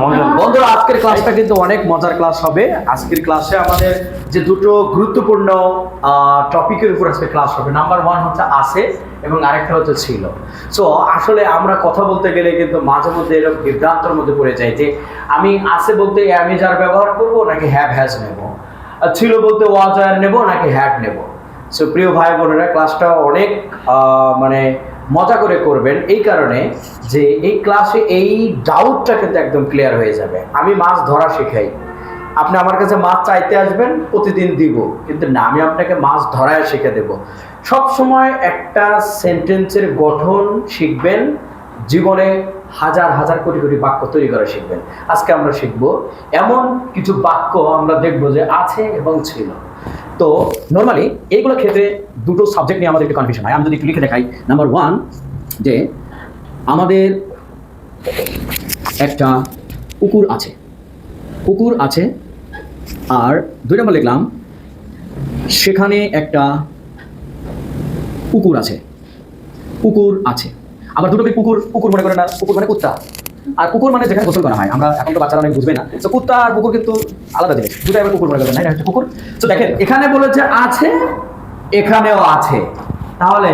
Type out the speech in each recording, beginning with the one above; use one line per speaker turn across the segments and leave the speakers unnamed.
বন্ধুরা আজকের ক্লাসটা কিন্তু অনেক মজার ক্লাস হবে। আজকের ক্লাসে আমাদের যে দুটো গুরুত্বপূর্ণ টপিকের উপর আজকে ক্লাস হবে। নাম্বার ওয়ান হচ্ছে আছে এবং আরেকটা হচ্ছে ছিল। সো আসলে আমরা কথা বলতে গেলে কিন্তু মাঝে মধ্যে এরকম বিভ্রান্তর মধ্যে পড়ে যাই যে আমি আছে বলতে আমি যার ব্যবহার করব নাকি হ্যাভ হ্যাজ নেব? আর ছিল বলতে ওয়াজ আর নেব নাকি হ্যাড নেব? সো প্রিয় ভাই বোনেরা ক্লাসটা অনেক মানে মজা করে করবেন এই কারণে যে এই ক্লাসে এই ডাউটটা কিন্তু একদম ক্লিয়ার হয়ে যাবে। আমি মাছ ধরা শেখাই। আপনি আমার কাছে মাছ চাইতে আসবেন, প্রতিদিন দিব। কিন্তু না, আমি আপনাকে মাছ ধরায় শিখে দেব। সব সময় একটা সেন্টেন্সের গঠন শিখবেন, জীবনে হাজার হাজার কোটি কোটি বাক্য তৈরি করা শিখবেন। আজকে আমরা শিখব, এমন কিছু বাক্য আমরা দেখব যে আছে এবং ছিল। তো নর্মালি এইগুলো ক্ষেত্রে দুটো সাবজেক্ট নিয়ে আমাদের একটু কনফিউশন হয়। আমি যদি একটু লিখে দেখাই। নাম্বার ওয়ান যে আমাদের একটা কুকুর আছে। কুকুর আছে আর দুই নম্বর লিখলাম, সেখানে একটা কুকুর আছে। কুকুর আছে। আবার দুটোকে কুকুর? কুকুর মনে করে না। কুকুর মানে কুত্তা। আর কুকুর মানে যেখানে গোসল করা হয়, আমরা এখন তো বাচ্চারা অনেক বুঝবে না। তো কুত্তা আর কুকুর কিন্তু আলাদা জিনিস, দুটো আবার কুকুর মনে করবেন না? হচ্ছে কুকুর। তো দেখেন, এখানে বলেছে আছে, এখানেও আছে। তাহলে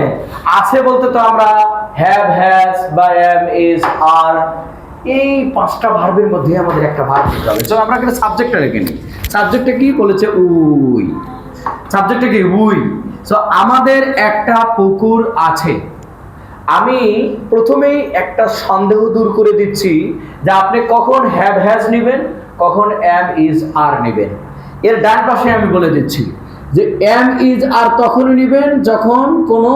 আছে বলতে তো আমরা হ্যাভ হ্যাজ বা এম ইজ আর এই পাঁচটা ভার্বের মধ্যে আমাদের একটা ভার্ব দিতে হবে। তো আমরা এখানে সাবজেক্টটা রেখে নিই। সাবজেক্টটা কি বলেছে? উই। সাবজেক্টটা কি? উই। সো আমাদের একটা পুকুর আছে। আমি প্রথমেই একটা সন্দেহ দূর করে দিচ্ছি যে আপনি কখন হ্যাভ হ্যাজ নেবেন, কখন এম ইজ আর নেবেন। এর ডান পাশে আমি বলে দিচ্ছি যে এম ইজ আর তখনই নেবেন যখন কোনো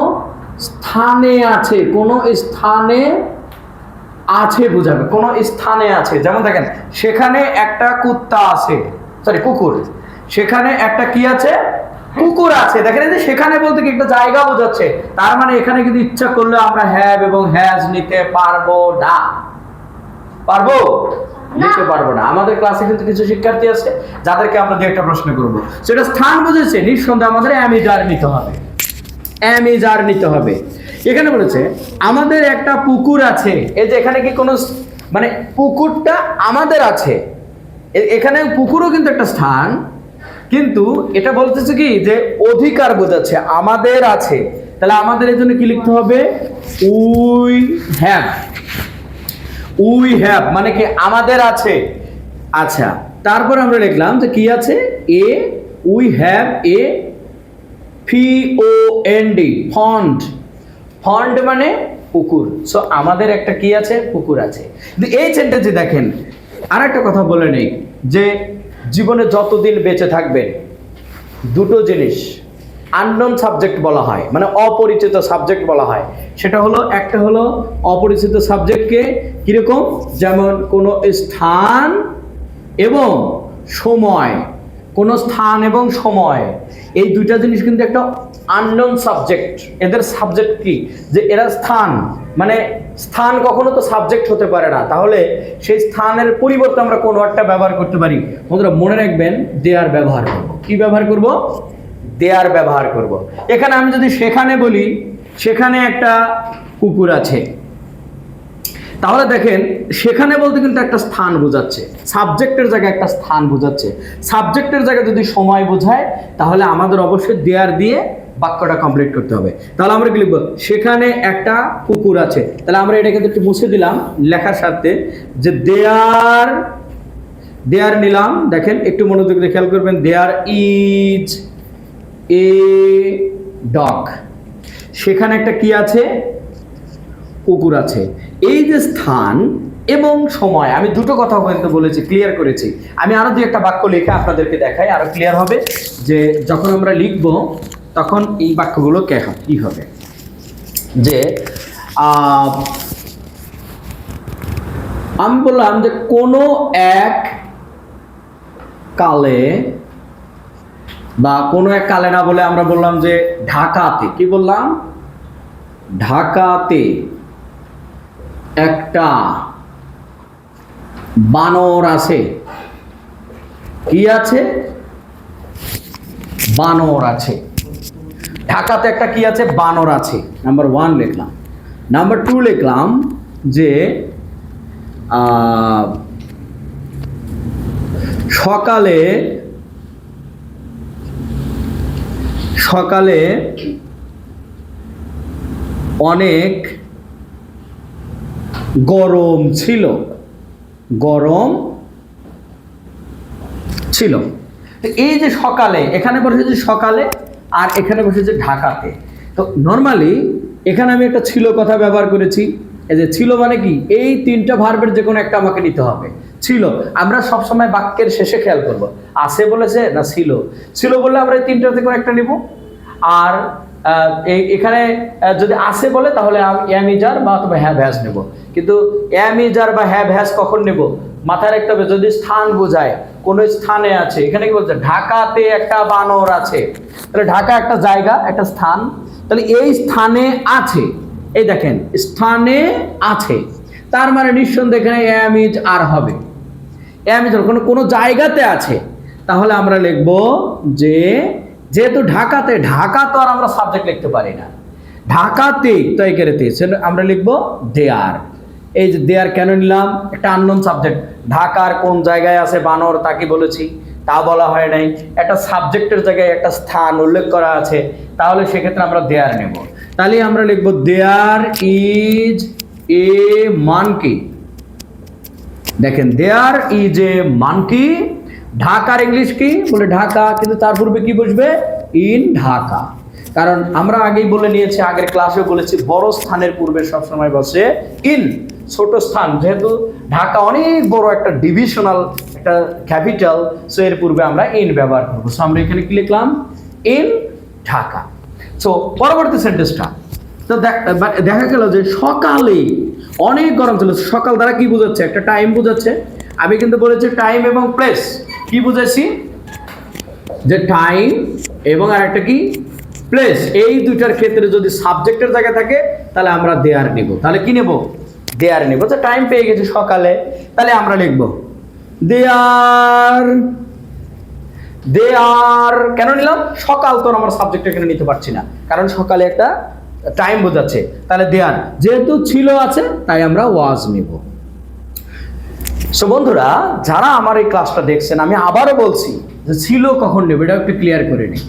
স্থানে আছে, কোনো স্থানে আছে বোঝাবে, কোনো স্থানে আছে। যেমন দেখেন, সেখানে একটা কুত্তা আছে সরি কুকুর। সেখানে একটা কি আছে? কুকুর আছে। দেখেন এই যে সেখানে বলতে কি একটা জায়গা বোঝাচ্ছে। তার মানে এখানে কিন্তু ইচ্ছা করলে আমরা হ্যাভ এবং হ্যাজ নিতে পারব না। পারব? নিতে পারব না। আমাদের ক্লাসে কিন্তু কিছু শিক্ষার্থী আছে যাদেরকে আমরা দু একটা প্রশ্ন করব। সেটা স্থান বুঝেছে? নিঃসন্দেহে আমাদের অ্যামিজার নিতে হবে। অ্যামিজার নিতে হবে। এখানে বলেছে আমাদের একটা পুকুর আছে। এই যে এখানে কি কোনো মানে পুকুরটা আমাদের আছে। এখানে পুকুরও কিন্তু একটা স্থান। কিন্তু এটা বলতেছে কি যে অধিকার বোঝাচ্ছে, আমাদের আছে। তাহলে আমাদের এই জন্য কি লিখতে হবে? We have. উই হ্যাভ মানে কি আমাদের আছে। আচ্ছা তারপর আমরা লিখলাম যে কি আছে? A, we have a P O N D, pond. Pond মানে পুকুর। সো আমাদের একটা কি আছে? পুকুর আছে। এই সেন্টেন্সে দেখেন আর একটা কথা বলে নেই যে জীবনে যতদিন বেঁচে থাকবেন, দুটো জিনিস আননোন সাবজেক্ট বলা হয় মানে অপরিচিত সাবজেক্ট বলা হয়। সেটা হলো, একটা হলো অপরিচিত সাবজেক্টকে কীরকম? যেমন কোনো স্থান এবং সময়। কোনো স্থান এবং সময়, এই দুইটা জিনিস কিন্তু একটা আননোন সাবজেক্ট এদের সাবজেক্ট কি? যে এরা স্থান মানে স্থান কখনো তো সাবজেক্ট হতে পারে না। তাহলে সেই স্থানের পরিবর্তে আমরা কোনো একটা ব্যবহার করতে পারি। বন্ধুরা, মনে রাখবেন দেয়ার ব্যবহার করব। কি ব্যবহার করব? দেয়ার ব্যবহার করব। এখানে আমি যদি সেখানে বলি, সেখানে একটা কুকুর আছে। তাহলে দেখেন, সেখানে বলতে কিন্তু একটা স্থান বোঝাচ্ছে। সাবজেক্টের জায়গায় একটা স্থান বোঝাচ্ছে। সাবজেক্টের জায়গায় যদি সময় বোঝায়, তাহলে আমাদের অবশ্যই দেয়ার দিয়ে বাক্যটা কমপ্লিট করতে হবে। তাহলে আমরা কি লিখব? সেখানে একটা কুকুর আছে। তাহলে আমরা এটা কিন্তু একটু মুছে দিলাম লেখার সাথে যে দেয়ার দেয়ার নিলাম। দেখেন, একটু মনোযোগ দিয়ে খেয়াল করবেন দেয়ার ইজ এ ডক সেখানে একটা কি আছে? কুকুর আছে। এই যে স্থান এবং সময়, আমি দুটো কথা কিন্তু বলেছি ক্লিয়ার করেছি। আমি আরও দুই একটা বাক্য লিখে আপনাদেরকে দেখাই আরও ক্লিয়ার হবে যে যখন আমরা লিখব, তখন এই বাক্যগুলো কে কি হবে। যে আমি বললাম যে কোনো এক কালে বা কোনো এক কালে না বলে আমরা বললাম যে ঢাকাতে, কি বললাম? ঢাকাতে একটা বানর আছে। কি আছে? বানর আছে। ঢাকাতে একটা কি আছে? বানর আছে। নাম্বার ওয়ান লিখলাম। নাম্বার টু লিখলাম যে সকালে সকালে অনেক গরম ছিল। গরম ছিল। এই যে সকালে, এখানে বসেছে সকালে আর এখানে বসেছে ঢাকাতে। তো নর্মালি এখানে আমি একটা ছিল কথা ব্যবহার করেছি। এই যে ছিল মানে কি? এই তিনটা ভার্বের যে কোনো একটা আমাকে নিতে হবে। ছিল। আমরা সবসময় বাক্যের শেষে খেয়াল করব। আছে বলেছে না ছিল? ছিল বললে আমরা এই তিনটা কোনো একটা নিব। আর এখানে যদি আসে বলে, তাহলে অ্যামিজার বা অথবা হ্যাভ হ্যাজ নেব। কিন্তু অ্যামিজার বা হ্যাভ হ্যাজ কখন নেব? মাথায় রাখতে হবে, যদি স্থান বোঝায়, কোন স্থানে আছে, এখানে কি বলছে? ঢাকাতে একটা বানর আছে। তাহলে ঢাকা একটা জায়গা, একটা স্থান। তাহলে এই স্থানে আছে। এই দেখেন, স্থানে আছে। তার মানে নিঃসন্দেহে এখানে অ্যামিজ আর হবে। অ্যামিজ কোনো কোনো জায়গাতে আছে। তাহলে আমরা লিখব যে যেহেতু ঢাকাতে, ঢাকা তো আর আমরা সাবজেক্ট লিখতে পারি না। ঢাকাতে তয় কেরেতে আমরা লিখব দেয়ার। এই যে দেয়ার কেন নিলাম? একটা আননোন সাবজেক্ট ঢাকার কোন জায়গায় আছে বানর তাকে বলেছি? তা বলা হয় নাই। একটা সাবজেক্টের জায়গায় একটা স্থান উল্লেখ করা আছে। তাহলে সেক্ষেত্রে আমরা দেয়ার নেব। তাহলে আমরা লিখব দেয়ার ইজ এ মানকি। দেখেন, দেয়ার ইজ এ মানকি ঢাকার ইংলিশ কি? বলে ঢাকা, কিন্তু তার পূর্বে কি বসবে? ইন ঢাকা। কারণ আমরা আগেই বলে নিয়েছি, আগের ক্লাসেও বলেছি, বড় স্থানের পূর্বে সবসময় বসে ইন, ছোট স্থান। যেহেতু ঢাকা অনেক বড় একটা ডিভিশনাল, একটা ক্যাপিটাল, সো এর পূর্বে আমরা ইন ব্যবহার করব। সো আমরা এখানে কি লিখলাম? ইন ঢাকা। সো পরবর্তী সেন্টেন্সটা। তো দেখ- দেখা গেল যে সকালে অনেক গরম ছিল। সকাল দ্বারা কি বোঝাচ্ছে? একটা টাইম বোঝাচ্ছে। আমি কিন্তু বলেছি টাইম এবং প্লেস কি বুঝেছি যে টাইম এবং আরেকটা কি? প্লেস এই দুইটার ক্ষেত্রে যদি সাবজেক্টের জায়গায় থাকে, তাহলে আমরা দেয়ার নেব। তাহলে কি নেব? দেয়ার নেব। তো টাইম পেয়ে গেছি সকালে। তাহলে আমরা লিখব, দেয়ার দেয়ার কেন নিলাম? সকাল তো আর আমার সাবজেক্ট এখানে নিতে পারছি না। কারণ সকালে একটা টাইম বোঝাচ্ছে। তাহলে দেয়ার যেহেতু ছিল আছে, তাই আমরা ওয়াজ নেব। সো বন্ধুরা, যারা আমার এই ক্লাসটা দেখছেন, আমি আবারও বলছি যে ছিল কখন নেবে? এটা একটু ক্লিয়ার করে নিই।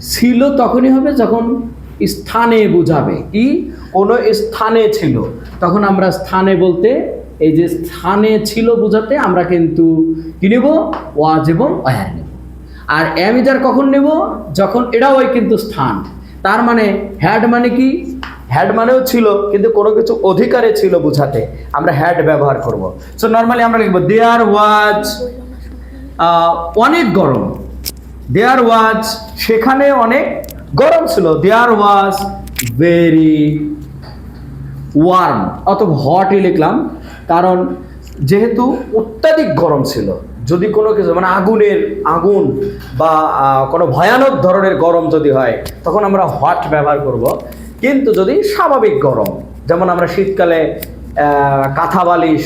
ছিল তখনই হবে যখন স্থানে বোঝাবে। কি? কোনো স্থানে ছিল। তখন আমরা স্থানে বলতে, এই যে স্থানে ছিল বোঝাতে আমরা কিন্তু কি নেব? ওয়াজ এবং ওয়ার নেব। আর অ্যামিজার কখন নেব? যখন এটাও কিন্তু স্থান। তার মানে হ্যাড মানে কি? হ্যাড মানেও ছিল, কিন্তু কোনো কিছু অধিকারে ছিল বোঝাতে। আমরা হ্যাড ব্যবহার করব। সো নর্মালি আমরা লিখব দেয়ার ওয়াজ অনেক গরম। দেয়ার ওয়াজ সেখানে অনেক গরম ছিল। দেয়ার ওয়াজ ভেরি ওয়ার্ম অথবা হটই লিখলাম, কারণ যেহেতু অত্যাধিক গরম ছিল, যদি কোনো কিছু মানে আগুনের আগুন বা কোনো ভয়ানক ধরনের গরম যদি হয়, তখন আমরা হট ব্যবহার করব। কিন্তু যদি স্বাভাবিক গরম, যেমন আমরা শীতকালে কাঁথা বালিশ,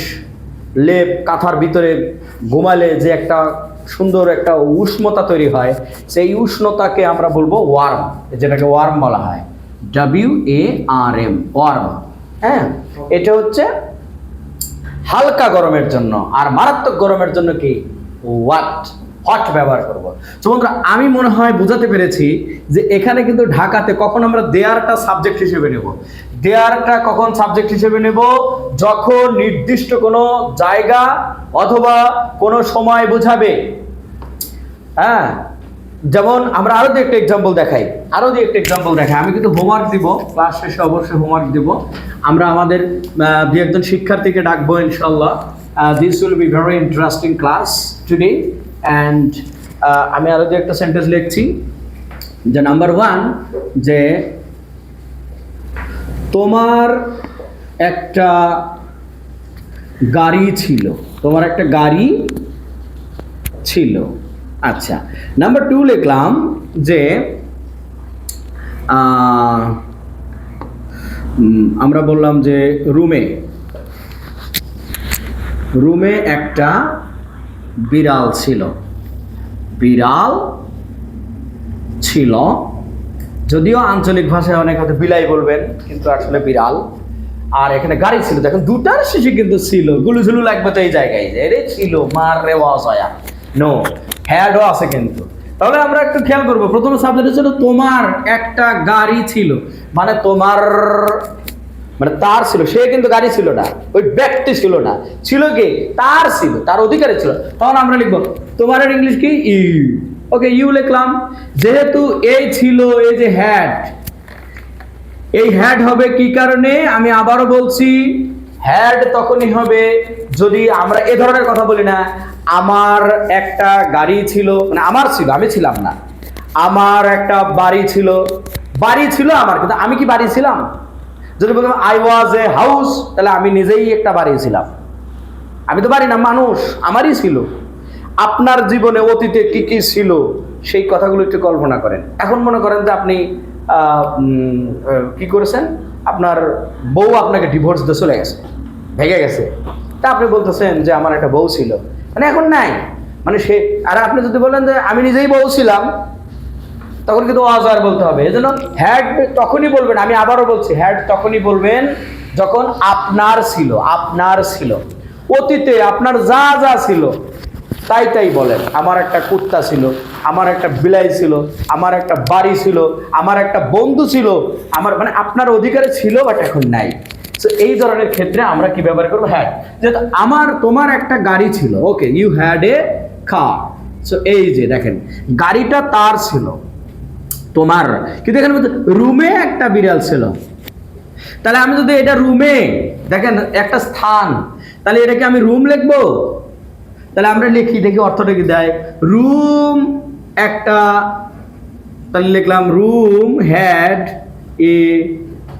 লেপ, কাঁথার ভিতরে ঘুমালে যে একটা সুন্দর একটা উষ্ণতা তৈরি হয়, সেই উষ্ণতাকে আমরা বলব ওয়ার্ম, যেটাকে ওয়ার্ম বলা হয়। W A R M worm. হ্যাঁ? এটা হচ্ছে হালকা গরমের জন্য, আর মারাত্মক গরমের জন্য কি? ওয়াট। হট ব্যবহার করব। তো বন্ধুরা, আমি মনে হয় বোঝাতে পেরেছি যে এখানে কিন্তু ঢাকাতে কখন আমরা দেয়ারটা সাবজেক্ট হিসেবে নেব। দেয়ারটা কখন সাবজেক্ট হিসেবে নেব? যখন নির্দিষ্ট কোনো জায়গা অথবা কোনো সময় বোঝাবে। হ্যাঁ যেমন আমরা আরও দু একটা এক্সাম্পল দেখাই। আরও দু একটা এক্সাম্পল দেখাই। আমি কিন্তু হোমওয়ার্ক দিব ক্লাস শেষে অবশ্যই হোমওয়ার্ক দিব। আমরা আমাদের দু একজন শিক্ষার্থীকে ডাকবো ইনশাল্লাহ this will be very interesting class today and আমি আরও দু একটা সেন্টেন্স লিখছি। যে নাম্বার ওয়ান যে তোমার একটা গাড়ি ছিল, তোমার একটা গাড়ি ছিল। আচ্ছা নাম্বার টু লিখলাম যে আমরা বললাম যে রুমে রুমে একটা বিড়াল ছিল। বিড়াল ছিল। যদিও আঞ্চলিক ভাষায় অনেক হয়তো বিলাই বলবেন, কিন্তু আসলে বিড়াল। আর এখানে গাড়ি ছিল, দেখেন, দুটার শিশু কিন্তু ছিল। গুলু ঝুলু লাগবে তো এই জায়গায় যে রে ছিল, মার রে ওয়াজয়া
নো হ্যাডও আছে কিন্তু। তাহলে আমরা একটু খেয়াল করব, প্রথম সাবজেক্ট ছিল তোমার একটা গাড়ি ছিল।
মানে তোমার মানে তার ছিল, সে কিন্তু গাড়ি ছিল না, ওই ব্যক্তি ছিল না। ছিল কি? তার ছিল, তার অধিকারে ছিল।
তখন আমরা লিখব, তোমার ইংলিশ কি? ইউ। ওকে, ইউ লিখলাম, যেহেতু এই ছিল, এই যে হ্যাড এই হ্যাড হবে কি কারণে? আমি আবারও বলছি
হ্যাড তখনই হবে যদি আমরা এ ধরনের কথা বলি না, আমার একটা গাড়ি ছিল মানে আমার ছিল, আমি ছিলাম না। আমার একটা বাড়ি ছিল বাড়ি ছিল আমার, কিন্তু আমি কি বাড়ি ছিলাম? যদি বলতাম আই ওয়াজ এ হাউস তাহলে আমি নিজেই একটা বাড়ি ছিলাম। আমি তো বাড়ি না, মানুষ, আমারই ছিল। আপনার জীবনে অতীতে কি কি ছিল, সেই কথাগুলো একটু কল্পনা করেন। এখন মনে করেন যে আপনি কি করেছেন? আপনার বউ আপনাকে ডিভোর্স দিয়ে চলে গেছে, ভেঙে গেছে। তা আপনি বলতেছেন যে আমার একটা বউ ছিল। মানে এখন নাই। মানে সে, আর আপনি যদি বলেন যে আমি নিজেই বউ ছিলাম তখন কিন্তু অজয় বলতে হবে। এই হ্যাড তখনই বলবেন, আমি আবারও বলছি হ্যাড তখনই বলবেন যখন আপনার ছিল আপনার ছিল। অতীতে আপনার যা যা ছিল, তাই তাই বলেন। আমার একটা কুত্তা ছিল, আমার একটা বিলাই ছিল, আমার একটা বাড়ি ছিল, আমার একটা বন্ধু ছিল, আমার মানে আপনার অধিকারে ছিল বাট এখন নাই। তো এই ধরনের ক্ষেত্রে আমরা কি ব্যবহার করব? হ্যাড যেহেতু আমার, তোমার একটা গাড়ি ছিল ওকে ইউ হ্যাড এ খা সো এই যে দেখেন, গাড়িটা তার ছিল। তোমার। কিন্তু এখানে রুমে একটা বিড়াল ছিল। তাহলে আমি যদি এটা রুমে, দেখেন একটা স্থান, তাহলে এটাকে আমি রুম লিখব? তাহলে আমরা লিখি, দেখি অর্থটা কি দেয়? রুম একটা, তাহলে লিখলাম room had a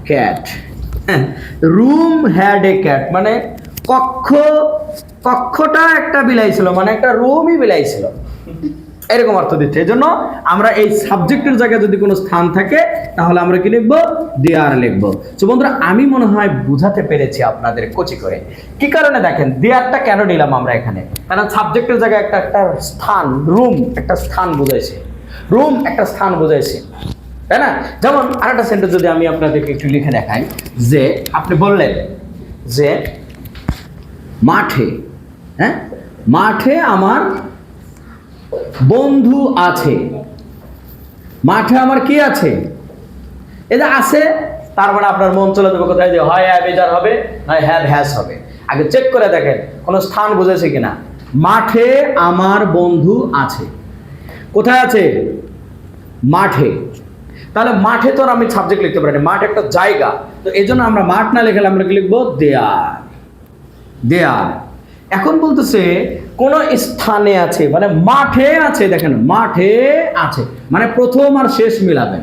cat. Room had a cat মানে কক্ষ, কক্ষটা একটা বিলাই ছিল মানে একটা রুমই বিলাই ছিল। এরকম অর্থ দিচ্ছে। এই জন্য আমরা এই সাবজেক্টের জায়গায় যদি কোনো স্থান থাকে, তাহলে আমরা কি লিখব? দেয়ার লিখব। তো বন্ধুরা, আমি মনে হয় বুঝাতে পেরেছি আপনাদের কোচি করে। কি কারণে? দেখেন দেয়ারটা কেন নিলাম আমরা এখানে? কারণ সাবজেক্টের জায়গায় একটা একটা স্থান রুম একটা স্থান বোঝাইছে। রুম একটা স্থান বোঝাইছে। তাই না? যেমন আরেকটা সেন্টেন্স যদি আমি আপনাদেরকে একটু লিখে দেখাই, যে আপনি বললেন যে মাঠে হ্যাঁ? মাঠে আমার বন্ধু আছে। মাঠে আমার কি আছে? এটা আছে, তার মানে আপনার মন চলে যাবে কোথায় যে হয় অ্যাবেজার হবে, নয় হ্যাভ হ্যাস হবে। আগে চেক করে দেখেন, কোনো স্থান বুঝেছে কিনা। মাঠে আমার বন্ধু আছে। কোথায় আছে? মাঠে। তাহলে মাঠে তো আমি সাবজেক্ট লিখতে পারি মাঠ একটা জায়গা। তো এই জন্য আমরা মাঠ না লিখলে আমরা লিখব? দেয়ার দেয়ার এখন বলতেছে কোন স্থানে আছে মানে মাঠে আছে, দেখেন, মাঠে আছে মানে প্রথম আর শেষ মিলাবেন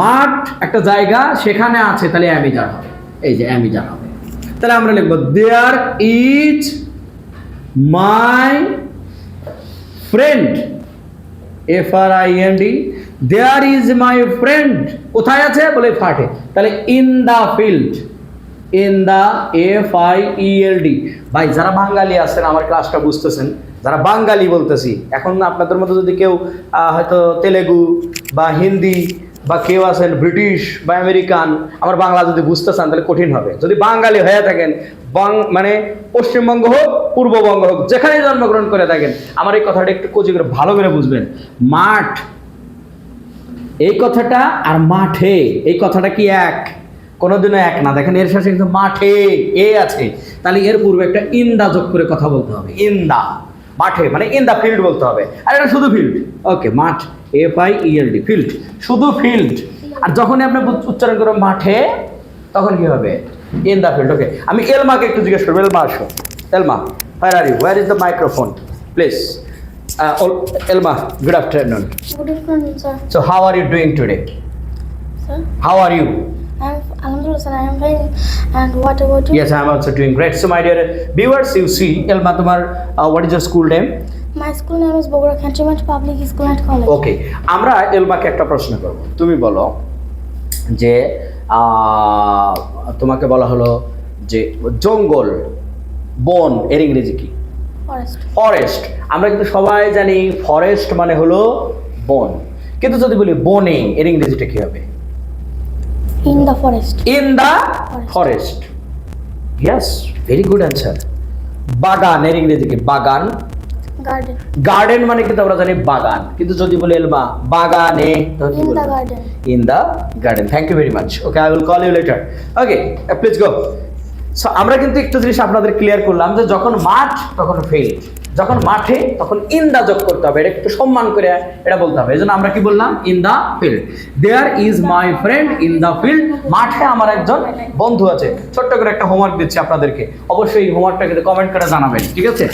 মাঠ একটা জায়গা, সেখানে আছে, তাহলে অ্যামিজার হবে, এই যে অ্যামিজার হবে। তাহলে আমরা লিখব there is my friend F R I N D there is my friend কোথায় আছে? বলে ফাটে। তাহলে in the field in the F I E L D. ভাই, যারা বাঙালি আছেন, আমার ক্লাসটা বুঝতেছেন। যারা বাঙালি বলতেছি, এখন আপনাদের মধ্যে যদি কেউ হয়তো তেলেগু বা হিন্দি বা কেউ আছেন, ব্রিটিশ বা আমেরিকান, আমার বাংলা যদি বুঝতে চান, তাহলে কঠিন হবে। যদি বাঙালি হয়ে থাকেন মানে পশ্চিমবঙ্গ হোক, পূর্ববঙ্গ হোক যেখানে জন্মগ্রহণ করে থাকেন, আমার এই কথাটা একটু কচি করে, ভালো করে বুঝবেন। মাঠ। এই কথাটা আর মাঠে, এই কথাটা কি এক? কোনোদিনও এক না। দেখেন এর শেষে কিন্তু মাঠে এ আছে। তাহলে এর পূর্বে একটা ইন্দা যোগ করে কথা বলতে হবে। ইন্দা মাঠে মানে ইন দা ফিল্ড বলতে হবে। আর এটা শুধু ফিল্ড ওকে মাঠ F I E L D field শুধু ফিল্ড আর যখনই আপনি উচ্চ- উচ্চারণ করবেন মাঠে তখন কি হবে? ইন দা ফিল্ড ওকে আমি এলমাকে একটু জিজ্ঞেস করব। এলমা আসো। Elma where are you where is the microphone please Elma good afternoon. So how are you doing today?
Sir,
How are you?
I'm fine. And what about you?
Yes, I am also doing great. So my dear viewers, you see, Elma, তোমার uh, what is your school name?
My school name is Bogora Cantonment Public School and College.
Okay আমরা এলমাকে একটা প্রশ্ন করব তুমি বলো যে তোমাকে বলা হলো যে জঙ্গল বন এর ইংরেজি কি. ফরেস্ট আমরা কিন্তু সবাই জানি ফরেস্ট মানে হলো বন কিন্তু যদি বলি বনে এর ইংরেজিটা কি হবে
In the forest.
In the forest yes very good answer বাগান এর ইংরেজি কি? বাগান?
Garden.
গার্ডেন মানে কিন্তু আমরা জানি বাগান। কিন্তু যদি বলি এলমা বাগানে
In the garden.
In the garden thank you very much okay I will call you later okay please go so আমরা কিন্তু একটা জিনিস আপনাদের ক্লিয়ার করলাম যে যখন মাঠ তখন ফিল্ড যখন মাঠে, তখন ইন দা যোগ করতে হবে। এটা একটু সম্মান করে এটা বলতে হবে। এই জন্য আমরা কি বললাম? In the field. There is my friend in the field মাঠে আমার একজন বন্ধু আছে। ছোট্ট করে একটা হোমওয়ার্ক দিচ্ছি আপনাদেরকে। অবশ্যই এই হোমওয়ার্কটা কিন্তু কমেন্ট করে জানাবেন, ঠিক আছে?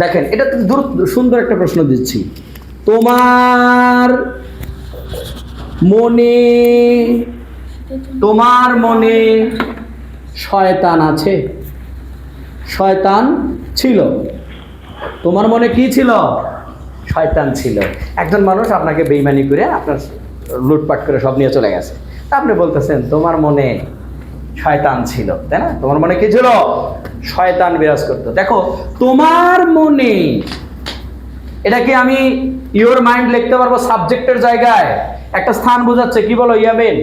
দেখেন, এটা তো দূর সুন্দর একটা প্রশ্ন দিচ্ছি। তোমার মনে তোমার মনে শয়তান আছে? শয়তান ছিল। তোমার মনে কি ছিল? শয়তান ছিল। একজন মানুষ আপনাকে বেইমানি করে আপনার লুটপাট করে সব নিয়ে চলে গেছে। তা আপনি বলতেছেন তোমার মনে শয়তান ছিল। তাই না? তোমার মনে কি ছিল? শয়তান বিরাজ করতো। দেখো তোমার মনে এটা কি আমি ইওর মাইন্ড লিখতে পারব সাবজেক্টের জায়গায়? একটা স্থান বোঝাচ্ছে কি বলো ইয়ামিন?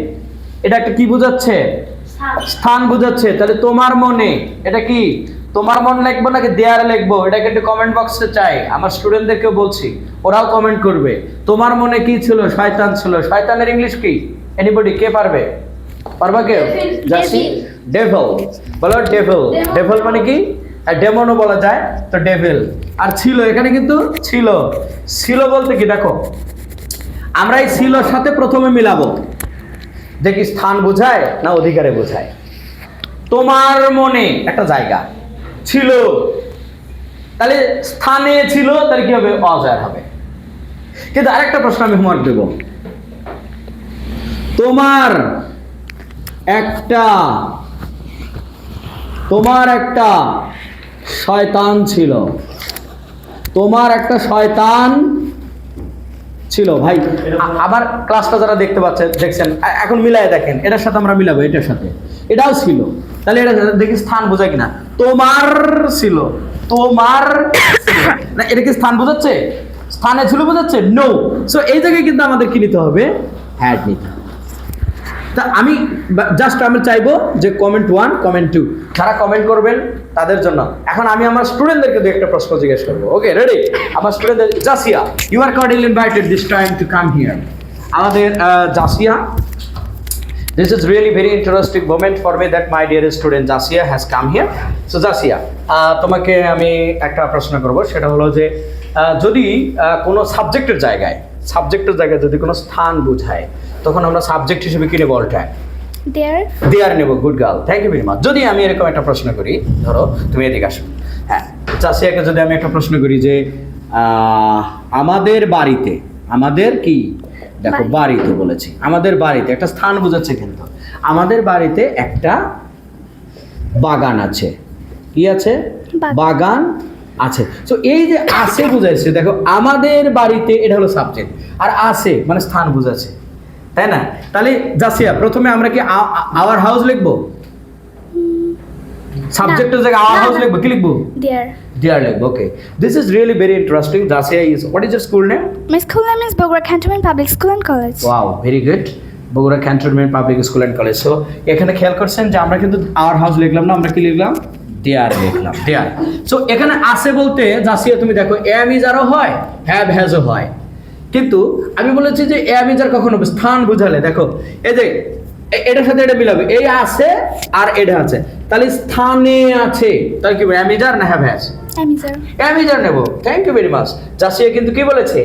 এটা একটা কি বোঝাচ্ছে? স্থান বোঝাচ্ছে। তাহলে তোমার মনে এটা কি? তোমার মন লিখব নাকি দেয়ারে লিখব? এটাকে একটু কমেন্ট বক্সে চাই। আমার স্টুডেন্টদেরকে বলছি ওরাও কমেন্ট করবে। তোমার মনে কি ছিল? শয়তান ছিল। শয়তানের ইংলিশ কি? এনিবডি কে পারবে? পারবা কেউ? জাসি. ডেভেল বলো ডেভেল. ডেভেল মানে কি? ডেমনও বলা যায় তো ডেভিল আর ছিল এখানে কিন্তু ছিল। ছিল বলতে কি দেখো আমরা এই ছিলর সাথে প্রথমে মিলাবো। যে কি স্থান বোঝায় না অধিকারে বোঝায়? তোমার মনে একটা জায়গা। ছিল। তাহলে স্থানে ছিল, তাহলে কি হবে? অজয় হবে। কিন্তু আরেকটা প্রশ্ন আমি হোমওয়ার্ক দেব। তোমার একটা তোমার একটা শয়তান ছিল। তোমার একটা শয়তান ছিল, ভাই আবার ক্লাসটা যারা দেখতে পাচ্ছেন দেখছেন এখন মিলাই দেখেন, এটার সাথে আমরা মিলাবো, এটার সাথে। এটাও ছিল। তাহলে এটা দেখি স্থান বোঝায় কিনা। তোমার ছিল, তোমার। না, এটা কি স্থান বোঝাচ্ছে? স্থানে ছিল বোঝাচ্ছে? নো সো এই জায়গায় কিন্তু আমাদের কি নিতে হবে? হ্যাড নিতে তা আমি জাস্ট আমি চাইব যে কমেন্ট ওয়ান কমেন্ট টু যারা কমেন্ট করবেন তাদের জন্য। এখন আমি আমার স্টুডেন্টদেরকে দু একটা প্রশ্ন জিজ্ঞেস করব। ওকে রেডি আমার স্টুডেন্টদের Jasia you are cordially invited this time to come here আমাদের Jasia This is really very interesting moment for me that my dear student Jasia has come here. So Jasia, তোমাকে আমি একটা প্রশ্ন করব। সেটা হলো যে যদি কোনো সাবজেক্টের জায়গায় সাবজেক্টের জায়গায় যদি কোনো স্থান বোঝায় তখন আমরা সাবজেক্ট হিসেবে কিনে বলটা
There.
দেয়ার নেব good girl thank you very much যদি আমি এরকম একটা প্রশ্ন করি ধরো তুমি এদিকে আসো। হ্যাঁ চাষিয়াকে যদি আমি একটা প্রশ্ন করি যে আহ, আমাদের বাড়িতে আমাদের কি? দেখো বাড়িতে বলেছি। আমাদের বাড়িতে একটা স্থান বোঝাচ্ছে কিন্তু। আমাদের বাড়িতে একটা বাগান আছে। কি আছে?
বাগান।
আছে। তো এই যে আছে বুঝাইছে দেখো আমাদের বাড়িতে এটা হলো সাবজেক্ট আর আছে মানে স্থান বুঝাচ্ছে। তাই না? তাহলে জাসিয়া প্রথমে আমরা কি আওয়ার হাউস লিখব? সাবজেক্টের জায়গায় আওয়ার হাউস লিখব কি লিখব?
There.
ডিয়ার লিখব okay this is really very interesting Jasia is what is your school name
My school name is Bogor Cantonment Public School and College.
Wow very good Bogura cantonment public school and college so এখানে খেয়াল করছেন যে আমরা কিন্তু our house লিখলাম না আমরা কি লিখলাম? দেয়ার লিখলাম দেয়ার। সো এখানে আছে বলতে জাসিয়া তুমি দেখো এম ইজ আরও হয় হ্যাভ হ্যাজও হয়। কিন্তু আমি বলেছি যে এম ইজ আর কখনো হবে? স্থান বুঝালে দেখো এই যে এটার সাথে এটা মিলাবে এই আছে আর এটা আছে। তাহলে স্থানে আছে তাহলে কি এম ইজ আর না have has. Am is are নেব। Thank you very much Jasia কিন্তু কি বলেছে?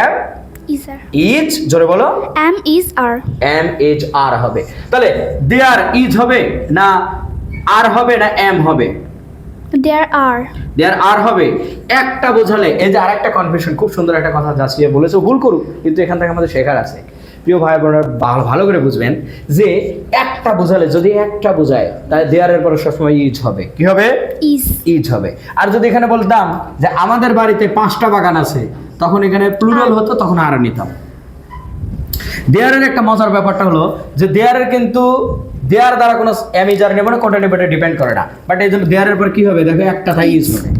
M
Iser.
ইজ জোরে বলো।
M is R.
M H R হবে। তাহলে দেয়ার ইজ হবে না আর হবে না এম হবে?
There are.
দেয়ার আর হবে। একটা বোঝালে এই যে আরেকটা কনফিউশন খুব সুন্দর একটা কথা যাচিয়ে বলেছে ভুল করুক কিন্তু এখান থেকে আমাদের শেখার আছে। প্রিয় ভাই বোনেরা ভালো ভালো করে বুঝবেন যে একটা বোঝালে যদি একটা বোঝায় তাহলে দেয়ারের পরে সবসময় ইজ হবে। কি হবে?
Is.
ইজ হবে। আর যদি এখানে বলতাম যে আমাদের বাড়িতে পাঁচটা বাগান আছে তখন এখানে প্লুরাল হতো তখন আর নিতাম। দেয়ারের একটা মজার ব্যাপারটা হলো যে দেয়ারের কিন্তু দেয়ার দ্বারা কোনো অ্যামিজার নেবে না কোনটা নেবে ডিপেন্ড করে না বাট এই জন্য দেয়ারের পর কি হবে দেখো একটা তাই ইজ হবে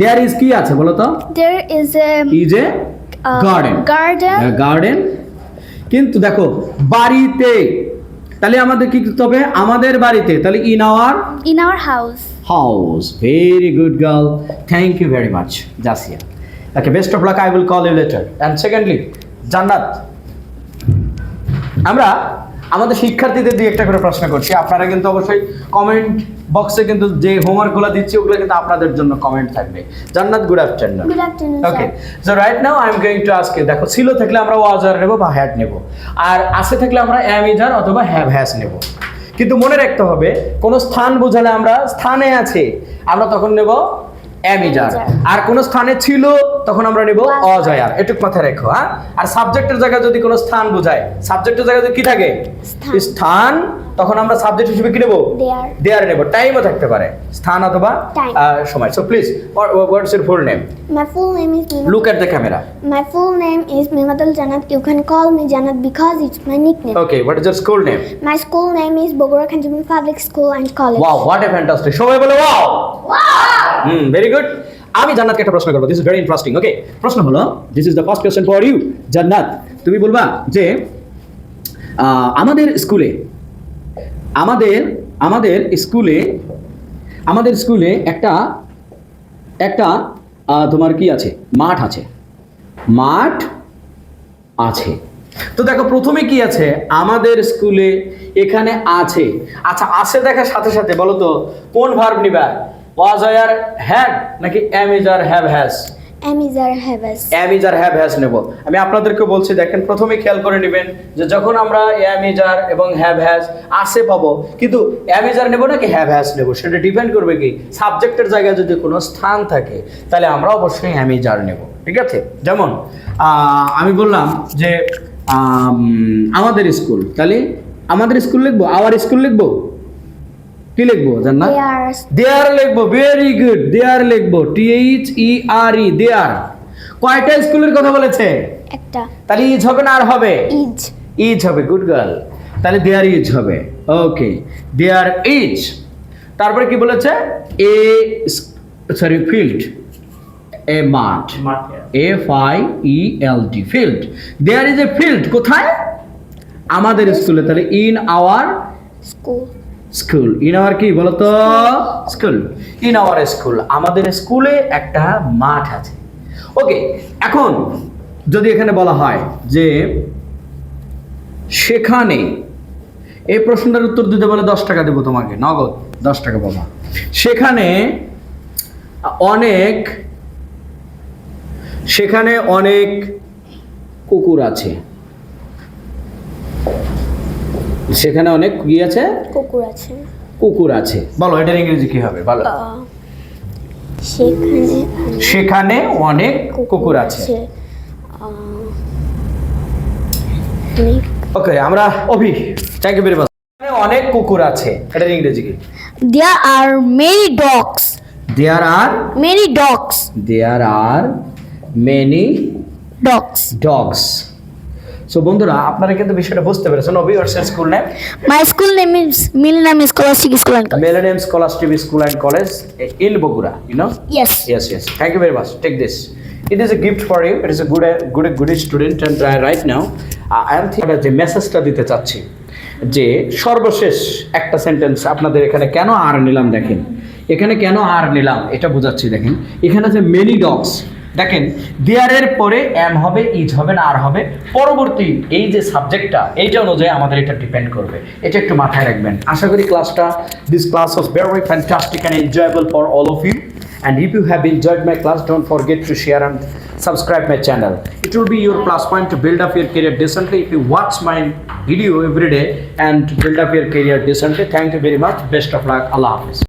দেয়ার ইজ কি আছে বলো তো
There is a
is a garden
garden.
Garden কিন্তু দেখো বাড়িতে তাহলে আমাদের কি করতে হবে আমাদের বাড়িতে তাহলে in our
In our house.
house. Very good girl. Thank you very much, Jasia. Okay, best of luck. I will call you later. And secondly, জান্নাত আমরা আমাদের শিক্ষার্থীদের দিয়ে একটা করে প্রশ্ন করছি। আপনারা কিন্তু অবশ্যই কমেন্ট বক্সে কিন্তু যে হোমওয়ার্কগুলো দিচ্ছি ওগুলো কিন্তু আপনাদের জন্য কমেন্ট থাকবে। Jannat good afternoon
Good afternoon,
okay. So right now I am going to ask you দেখো ছিল থাকলে আমরা ওয়াজার নেব বা হ্যাড নেব। আর আছে থাকলে আমরা অ্যামিজার অথবা হ্যাভ হ্যাজ নেব। কিন্তু মনে রাখতে হবে কোন স্থান বোঝালে আমরা স্থানে আছে। আমরা তখন নেব অ্যামিজার। আর কোন স্থানে ছিল তখন আমরা নেব। অজয়ার এটুক মাথায় রেখো হ্যাঁ আর সাবজেক্টের জায়গায় যদি কোনো স্থান বোঝায় সাবজেক্টের জায়গায় যদি কি থাকে
স্থান।
তখন আমরা সাবজেক্ট হিসেবে কি নেব. দেয়ার নেব টাইমও থাকতে পারে স্থান অথবা সময় so please what's your full name
full name is Mimadul.
Look at the camera
My full name is Mimadul Janat. You can call me Janat because it's my nickname.
Okay what is your school name
My school name is Bogora Kanjamin Public School and College.
Wow what a fantastic সবাই বলে wow wow hmm very good আমি জান্নাতকে একটা প্রশ্ন করব this is very interesting okay প্রশ্ন হলো this is the first question for you Jannat. তুমি বলবা যে আমাদের স্কুলে, আমাদের আমাদের স্কুলে আমাদের স্কুলে একটা একটা তোমার কি আছে? মাঠ আছে। মাঠ আছে। তো দেখো, প্রথমে কি আছে? আমাদের স্কুলে এখানে আছে। আচ্ছা আছে দেখার সাথে সাথে বলো তো, কোন ভার্ব নিবা? ওয়াজ আর হ্যাড নাকি am is are have has are have has নেব। আমি আপনাদেরকে বলছি দেখেন প্রথমে খেয়াল করে নেবেন যে যখন আমরা আর এবং হ্যাভ হ্যাজ আছে পাবো কিন্তু আর নেব নাকি হ্যাভ হ্যাজ নেব সেটা ডিপেন্ড করবে কি? সাবজেক্টের জায়গায় যদি কোনো স্থান থাকে তাহলে আমরা অবশ্যই আর নেব। ঠিক আছে? যেমন আহ, আমি বললাম যে আম, আমাদের স্কুল তাহলে আমাদের স্কুল লিখব? আওয়ার স্কুল লিখব? কি লিখব
Theirs.
দেয়ার লিখব ভেরি গুড দেয়ার লিখব টি এইচ ই আর ই দেয়ার কয়টা স্কুলের কথা বলেছে?
একটা।
তাহলে ইজ হবে না আর হবে?
ইজ
ইজ হবে গুড গার্ল তাহলে দেয়ার ইজ হবে ওকে দেয়ার ইজ তারপরে কি বলেছে? এ সরি ফিল্ড এ মাঠ F I E L D field there is a field কোথায়? আমাদের স্কুলে তাহলে in our
school
school. In our কি বলতো স্কুল। In our school. আমাদের স্কুলে একটা মাঠ আছে। ওকে, এখন যদি এখানে বলা হয় যে সেখানে এই প্রশ্নটার উত্তর দিতে বলে দশ টাকা দেবো তোমাকে। নগদ দশ টাকা বাবা। সেখানে অনেক সেখানে অনেক কুকুর আছে। সেখানে অনেক কি আছে?
কুকুর আছে।
কুকুর আছে। বলো এটার ইংরেজি কি হবে? বলো।
সেখানে
সেখানে অনেক কুকুর আছে। ওকে আমরা অভি থ্যাংক ইউ ভেরি মাচ অনেক কুকুর আছে। এটার ইংরেজি কি?
There are many dogs.
There are
many dogs
there are many
dogs
dogs so বন্ধুরা আপনারা কিন্তু বিষয়টা বুঝতে পেরেছেন। ও বিহার্সের school name
my school name is Millennium Scholarship School and
College Millennium Scholarship School and College in Bogura you
know
yes yes yes thank you very much take this it is a gift for you it is a good good good student and I right now I am thing যে মেসেজটা দিতে চাচ্ছি যে সর্বশেষ একটা sentence আপনাদের এখানে কেন আর নিলাম দেখেন। এখানে কেন আর নিলাম? এটা বোঝাচ্ছি দেখেন। এখানে যে মেনি ডগস দেখেন দেয়ারের পরে এম হবে ইজ হবে না আর হবে পরবর্তী এই যে সাবজেক্টটা এইটা অনুযায়ী আমাদের এটা ডিপেন্ড করবে এটা একটু মাথায় রাখবেন আশা করি ক্লাসটা this class was very fantastic and enjoyable for all of you And if you have enjoyed my class, don't forget to share and subscribe my channel. It will be your plus point to build up your career decently if you watch my video every day and build up your career decently. Thank you very much. Best of luck. Allah Hafiz.